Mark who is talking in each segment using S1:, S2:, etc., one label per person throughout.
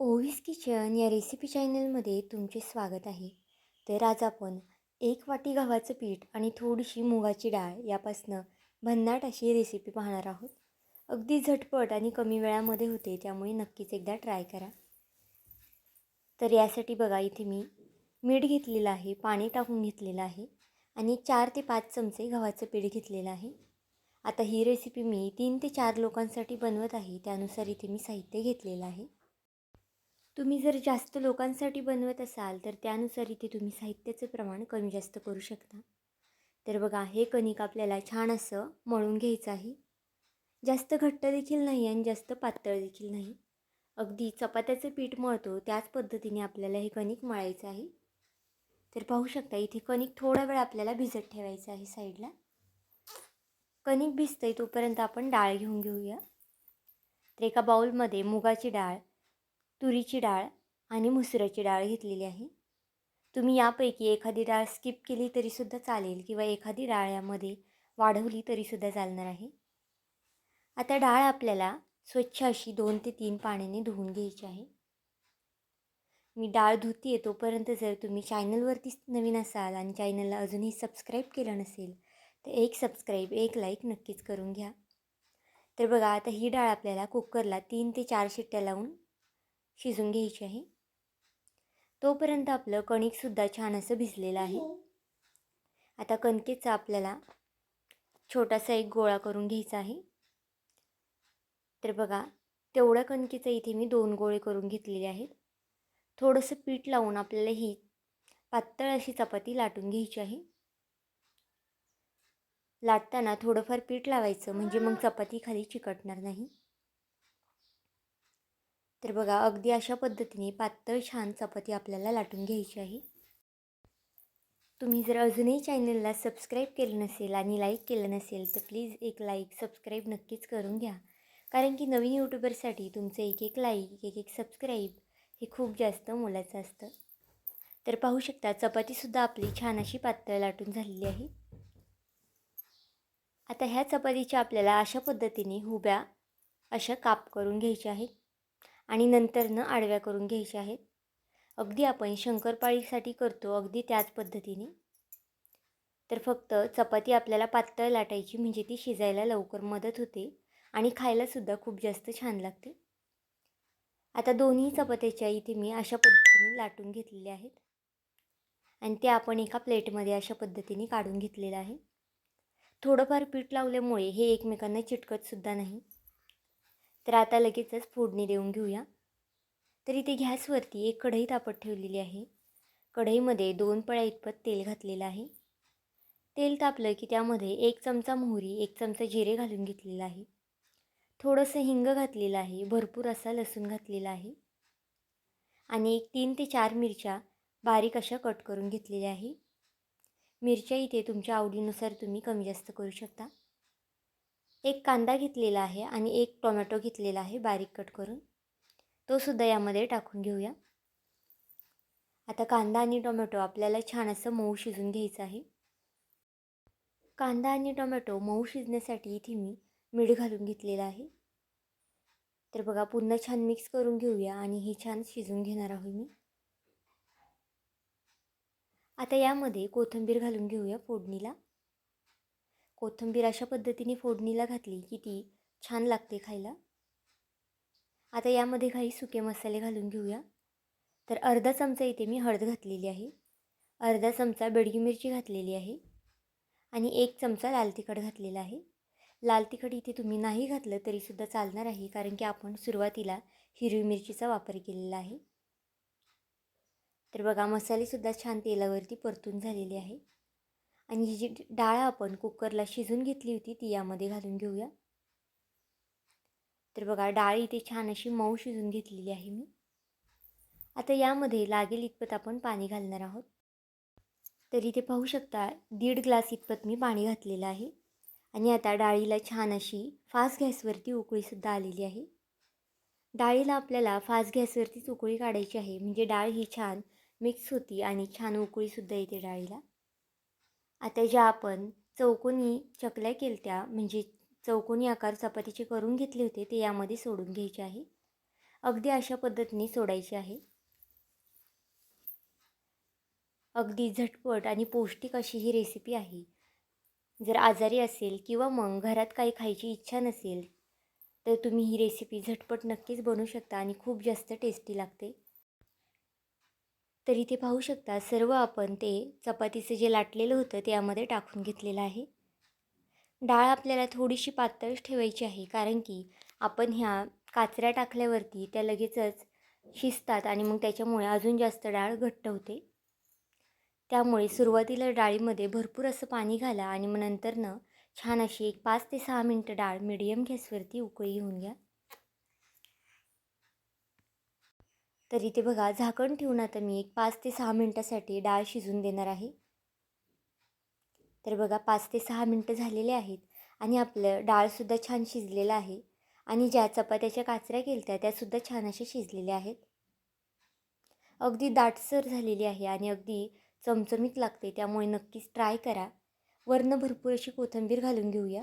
S1: ओवीस kitchen या recipe चॅनलमध्ये तुमचे स्वागत आहे. तर आज आपण एक वाटी गव्हाचं पीठ आणि थोडीशी मुगाची डाळ यापासनं भन्नाट अशी रेसिपी पाहणार आहोत. अगदी झटपट आणि कमी वेळामध्ये होते त्यामुळे नक्कीच एकदा ट्राय करा. तर यासाठी बघा इथे मी मीठ घेतलेलं आहे पाणी टाकून घेतलेलं आहे आणि चार ते पाच चमचे गव्हाचं पीठ घेतलेलं आहे. आता ही रेसिपी मी तीन ते चार लोकांसाठी बनवत आहे त्यानुसार इथे मी साहित्य घेतलेलं आहे. तुम्ही जर जास्त लोकांसाठी बनवत असाल तर त्यानुसार इथे तुम्ही साहित्याचं प्रमाण कमी जास्त करू शकता. तर बघा हे कणिक आपल्याला छान असं मळून घ्यायचं आहे. जास्त घट्ट देखील नाही आणि जास्त पातळ देखील नाही. अगदी चपात्याचं पीठ मळतो त्याच पद्धतीने आपल्याला हे कणिक मळायचं आहे. तर पाहू शकता इथे कणिक थोडा वेळ आपल्याला भिजत ठेवायचं आहे साईडला. कणिक भिजतं तोपर्यंत आपण डाळ घेऊन घेऊया. तर एका बाऊलमध्ये मुगाची डाळ तुरीची डाळ आणि मसुराची डाळ घेतलेली आहे. तुम्ही यापैकी एखादी डाळ स्किप केली तरीसुद्धा चालेल किंवा एखादी डाळ यामध्ये वाढवली तरीसुद्धा चालणार आहे. आता डाळ आपल्याला स्वच्छ अशी दोन ते तीन पाण्याने धुवून घ्यायची आहे. मी डाळ धुती आहे तोपर्यंत जर तुम्ही चॅनलवरती नवीन असाल आणि चॅनलला अजूनही सबस्क्राईब केलं नसेल तर एक सबस्क्राईब एक लाईक नक्कीच करून घ्या. तर बघा आता ही डाळ आपल्याला कुकरला तीन ते चार शिट्ट्या लावून शिजून घ्यायची आहे. तोपर्यंत आपलं कणिकसुद्धा छान असं भिजलेलं आहे. आता कणकेचा आपल्याला छोटासा एक गोळा करून घ्यायचा आहे. तर बघा तेवढ्या कणकेचं इथे मी दोन गोळे करून घेतलेले आहेत. थोडंसं पीठ लावून आपल्याला ही पातळ अशी चपाती लाटून घ्यायची आहे. लाटताना थोडंफार पीठ लावायचं म्हणजे मग चपाती खाली चिकटणार नाही. तर बघा अगदी अशा पद्धतीने पातळ छान चपाती आपल्याला लाटून घ्यायची आहे. तुम्ही जर अजूनही चॅनलला सबस्क्राईब केलं नसेल आणि लाईक केलं नसेल तर प्लीज एक लाईक सबस्क्राईब नक्कीच करून घ्या. कारण की नवीन यूट्यूबरसाठी तुमचं एक एक लाईक एक एक सबस्क्राईब हे खूप जास्त मोलाचं असतं. तर पाहू शकता चपातीसुद्धा आपली छान अशी पातळ लाटून झालेली आहे. आता ह्या चपातीच्या आपल्याला अशा पद्धतीने हुब्या अशा काप करून घ्यायच्या आहेत. आणि नंतरनं आडव्या करून घ्यायच्या आहेत. अगदी आपण शंकरपाळीसाठी करतो अगदी त्याच पद्धतीने. तर फक्त चपाती आपल्याला पातळ लाटायची म्हणजे ती शिजायला लवकर मदत होते आणि खायलासुद्धा खूप जास्त छान लागते. आता दोन्ही चपात्याच्या इथे मी अशा पद्धतीने लाटून घेतलेल्या आहेत. आणि ते आपण एका प्लेटमध्ये अशा पद्धतीने काढून घेतलेलं आहे थोडंफार पीठ लावल्यामुळे हे एकमेकांना चिटकतसुद्धा नाही. तर आता लगेचच फोडणी देऊन घेऊया. तर इथे गॅसवरती एक कढई तापत ठेवलेली आहे. कढईमध्ये दोन पळ्या इतपत तेल घातलेलं आहे. तेल तापलं की त्यामध्ये एक चमचा मोहरी एक चमचा जिरे घालून घेतलेलं आहे. थोडंसं हिंग घातलेलं आहे भरपूर असा लसूण घातलेला आहे. आणि एक तीन ते चार मिरच्या बारीक अशा कट करून घेतलेल्या आहे. मिरच्या इथे तुमच्या आवडीनुसार तुम्ही कमी जास्त करू शकता. एक कांदा घेतलेला आहे आणि एक टोमॅटो घेतलेला आहे बारीक कट करून. तो सुद्धा यामध्ये टाकून घेऊया. आता कांदा आणि टोमॅटो आपल्याला छान असं मऊ शिजून घ्यायचं आहे. कांदा आणि टोमॅटो मऊ शिजण्यासाठी इथे मी मीठ घालून घेतलेलं आहे. तर बघा पुन्हा छान मिक्स करून घेऊया आणि हे छान शिजून घेणार आहोत मी. आता यामध्ये कोथिंबीर घालून घेऊया फोडणीला. कोथिंबीर अशा पद्धतीने फोडणीला घातली की ती छान लागते खायला. आता यामध्ये काही सुके मसाले घालून घेऊया. तर अर्धा चमचा इथे मी हळद घातलेली आहे. अर्धा चमचा बेडगी मिरची घातलेली आहे. आणि एक चमचा लाल तिखट घातलेला आहे. लाल तिखट इथे तुम्ही नाही घातलं तरीसुद्धा चालणार आहे कारण की आपण सुरुवातीला हिरवी मिरचीचा वापर केलेला आहे. तर बघा मसालेसुद्धा छान तेलावरती परतून झालेले आहे. आणि ही जी डाळ आपण कुकरला शिजून घेतली होती ती यामध्ये घालून घेऊया. तर बघा डाळ इथे छान अशी मऊ शिजून घेतलेली आहे मी. आता यामध्ये लागेल इतपत आपण पाणी घालणार आहोत. तर इथे पाहू शकता दीड ग्लास इतपत मी पाणी घातलेलं आहे. आणि आता डाळीला छान अशी फास्ट गॅसवरती उकळीसुद्धा आलेली आहे. डाळीला आपल्याला फास्ट गॅसवरतीच उकळी काढायची आहे. म्हणजे डाळ ही छान मिक्स होती आणि छान उकळीसुद्धा येते डाळीला. आता ज्या आपण चौकोनी चकल्या केलत्या म्हणजे चौकोनी आकार चपातीचे करून घेतले होते ते यामध्ये सोडून घ्यायचे आहे. अगदी अशा पद्धतीने सोडायची आहे. अगदी झटपट आणि पौष्टिक अशी ही रेसिपी आहे. जर आजारी असेल किंवा मग घरात काही खायची इच्छा नसेल तर तुम्ही ही रेसिपी झटपट नक्कीच बनवू शकता आणि खूप जास्त टेस्टी लागते. तर इथे पाहू शकता सर्व आपण ते चपातीचं जे लाटलेलं होतं ते यामध्ये टाकून घेतलेलं आहे. डाळ आपल्याला थोडीशी पातळच ठेवायची आहे कारण की आपण ह्या काचऱ्या टाकल्यावरती त्या लगेचच शिजतात आणि मग त्याच्यामुळे अजून जास्त डाळ घट्ट होते. त्यामुळे सुरुवातीला डाळीमध्ये भरपूर असं पाणी घाला आणि मग नंतरनं छान अशी एक पाच ते सहा मिनटं डाळ मिडियम गॅसवरती उकळी घेऊन घ्या. तर इथे बघा झाकण ठेवून आता मी एक पाच ते सहा मिनटासाठी डाळ शिजून देणार आहे. तर बघा पाच ते सहा मिनटं झालेले आहेत आणि आपलं डाळसुद्धा छान शिजलेलं आहे आणि ज्या चपात्याच्या काचऱ्या केल्या त्यासुद्धा छान अशा शिजलेल्या आहेत. अगदी दाटसर झालेली आहे आणि अगदी चमचमीत लागते त्यामुळे नक्कीच ट्राय करा. वरनं भरपूर अशी कोथिंबीर घालून घेऊया.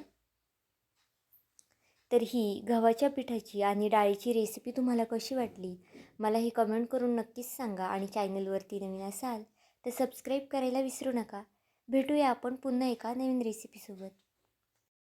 S1: तर ही गव्हाच्या पिठाची आणि डाळीची रेसिपी तुम्हाला कशी वाटली? मला हे कमेंट करून नक्कीच सांगा आणि चॅनलवरती नवीन असाल तर सबस्क्राईब करायला विसरू नका. भेटूया आपण पुन्हा एका नवीन रेसिपीसोबत